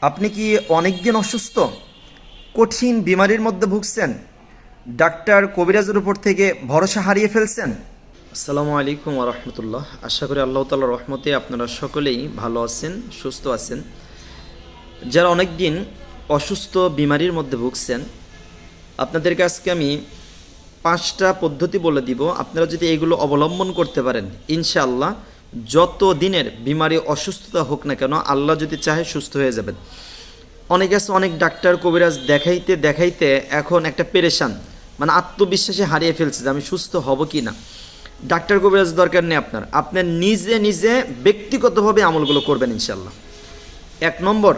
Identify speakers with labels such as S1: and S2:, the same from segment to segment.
S1: আপনি কি অনেক দিন অসুস্থ? কঠিন বিমারির মধ্যে ভুগছেন। ডাক্তার কবিরাজের উপর থেকে ভরসা হারিয়ে ফেলছেন। আসসালামু আলাইকুম রহমতুল্লাহ। আশা করি আল্লাহ তাল্লাহ রহমতে আপনারা সকলেই ভালো আছেন, সুস্থ আছেন। যারা অনেক দিন অসুস্থ, বিমারির মধ্যে ভুগছেন, আপনাদেরকে আজকে আমি পাঁচটা পদ্ধতি বলে দিব। আপনারা যদি এগুলো অবলম্বন করতে পারেন, ইনশাআল্লাহ যত দিনের বিমারি অসুস্থতা হোক না কেন, আল্লাহ যদি চাহে সুস্থ হয়ে যাবেন। অনেক আছে, অনেক ডাক্তার, কবিরাজ দেখাইতে দেখাইতে এখন একটা পেরেশান মানে আত্মবিশ্বাসে হারিয়ে ফেলছে যে আমি সুস্থ হব কি না। ডাক্তার, কবিরাজ দরকার নেই আপনার। আপনার নিজে নিজে ব্যক্তিগতভাবে আমলগুলো করবেন ইনশাল্লাহ এক নম্বর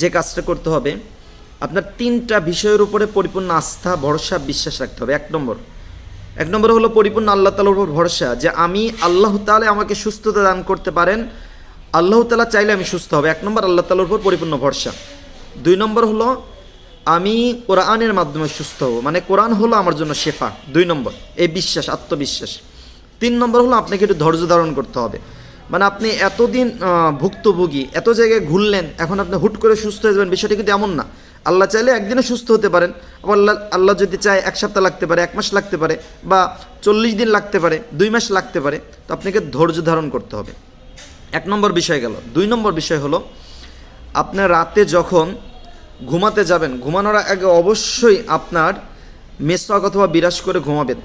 S1: যে কাজটা করতে হবে, আপনার তিনটা বিষয়ের উপরে পরিপূর্ণ আস্থা, ভরসা, বিশ্বাস রাখতে হবে। এক নম্বর এক নম্বর হলো পরিপূর্ণ আল্লাহ তালার উপর ভরসা যে আমি আল্লাহ তালে আমাকে সুস্থতা দান করতে পারেন। আল্লাহ তালা চাইলে আমি সুস্থ হবে। এক নম্বর আল্লাহ তালার উপর পরিপূর্ণ ভরসা। দুই নম্বর হলো আমি কোরআনের মাধ্যমে সুস্থ হব। মানে কোরআন হলো আমার জন্য শেফা। দুই নম্বর, এই বিশ্বাস, আত্মবিশ্বাস। তিন নম্বর হলো আপনাকে একটু ধৈর্য ধারণ করতে হবে। মানে আপনি এতদিন ভুক্তভোগী, এত জায়গায় ঘুরলেন, এখন আপনি হুট করে সুস্থ হয়ে যাবেন, বিষয়টা কিন্তু এমন না। আল্লাহ চাইলে একদিনে সুস্থ হতে পারেন, আবার আল্লাহ আল্লাহ যদি চায় এক সপ্তাহ লাগতে পারে, এক মাস লাগতে পারে, বা চল্লিশ দিন লাগতে পারে, দুই মাস লাগতে পারে, তো আপনাকে ধৈর্য ধারণ করতে হবে। এক নম্বর বিষয় গেল। দুই নম্বর বিষয় হলো আপনার রাতে যখন ঘুমাতে যাবেন, ঘুমানোর আগে অবশ্যই আপনার মেসওয়াক অথবা বিরাজ করে ঘুমাবেন।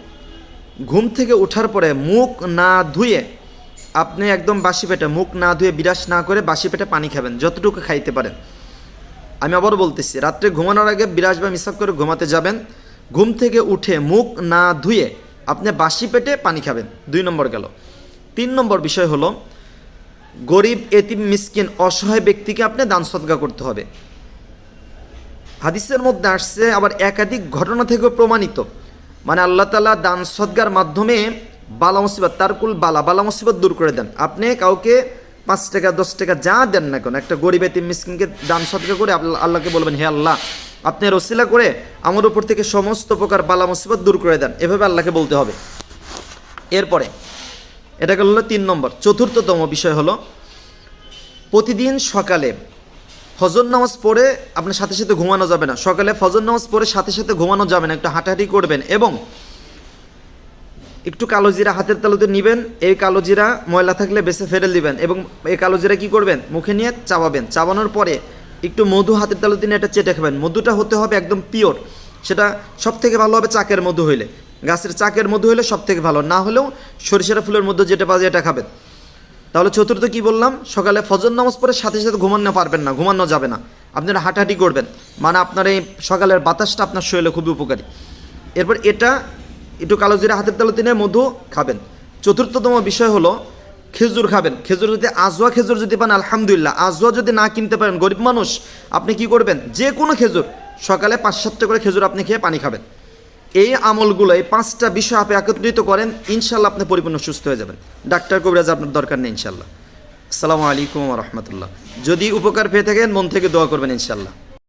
S1: ঘুম থেকে ওঠার পরে মুখ না ধুয়ে আপনি একদম বাসি পেটে মুখ না ধুয়ে বিরাস না করে বাসি পেটে পানি খাবেন, যতটুকু খাইতে পারেন। আমি আবারও বলতেছি, রাত্রে ঘুমানোর আগে বিরাস বা মিসাক করে ঘুমাতে যাবেন। ঘুম থেকে উঠে মুখ না ধুয়ে আপনি বাসি পেটে পানি খাবেন। দুই নম্বর গেল। তিন নম্বর বিষয় হলো, গরিব, এতিম, মিসকিন, অসহায় ব্যক্তিকে আপনি দান সৎকা করতে হবে। হাদিসের মধ্যে আসছে, আবার একাধিক ঘটনা থেকেও প্রমাণিত। মানে আল্লাহ তালা দান সদ্গার মাধ্যমে বালা মুসিবত তারকুল বালা বালা মুসিবত দূর করে দেন। আপনি কাউকে পাঁচ টাকা, দশ টাকা যা দেন না কেন, একটা গরিব এতিম মিসকিনকে দান সদকা করে আল্লাহকে বলবেন, হে আল্লাহ, আপনি রসিলা করে আমার উপর থেকে সমস্ত প্রকার বালা মুসিবত দূর করে দেন। এভাবে আল্লাহকে বলতে হবে। এরপরে, এটা হলো তিন নম্বর, চতুর্থতম বিষয় হলো, প্রতিদিন সকালে ফজর নামাজ পড়ে আপনার সাথে সাথে ঘুমানো যাবে না। সকালে ফজর নামাজ পড়ে সাথে সাথে ঘুমানো যাবে না, একটু হাঁটাহাঁটি করবেন এবং একটু কালো জিরা হাতের তালুতে নেবেন, এই কালো জিরা ময়লা থাকলে বেছে ফেলে দিবেন এবং এই কালো জিরা কী করবেন? মুখে নিয়ে চাবাবেন। চাবানোর পরে একটু মধু হাতের তালুতে নিয়ে এটা চেটে খাবেন। মধুটা হতে হবে একদম পিওর। সেটা সব থেকে ভালো হবে চাকের মধু হইলে। গাছের চাকের মধু হইলে সব থেকে ভালো। না হলেও সরিষার ফুলের মধ্যে যেটা পাওয়া যায় এটা খাবেন। তাহলে চতুর্থ কি বললাম? সকালে ফজর নামাজ পড়ে সাথে সাথে ঘুমানো পারবেন না, ঘুমানো যাবে না। আপনারা হাঁটাহাঁটি করবেন। মানে আপনার এই সকালের বাতাসটা আপনার শরীরে খুবই উপকারী। এরপর এটা একটু কালো জিরা হাতের তালুতে নিয়ে মধু খাবেন। চতুর্থতম বিষয় হলো খেজুর খাবেন। খেজুর যদি আজোয়া খেজুর যদি পান, আলহামদুলিল্লাহ। আজোয়া যদি না কিনতে পারেন, গরিব মানুষ, আপনি কি করবেন? যে কোনো খেজুর, সকালে পাঁচ সাতটা করে খেজুর আপনি খেয়ে পানি খাবেন। এই আমলগুলো, এই পাঁচটা বিষয় আপনি একত্রিত করেন ইনশাল্লাহ আপনি পরিপূর্ণ সুস্থ হয়ে যাবেন। ডাক্তার কবিরাজ আপনার দরকার নেই ইনশাল্লাহ আসসালামু আলাইকুম রহমতুল্লাহ। যদি উপকার পেয়ে থাকেন, মন থেকে দোয়া করবেন ইনশাল্লাহ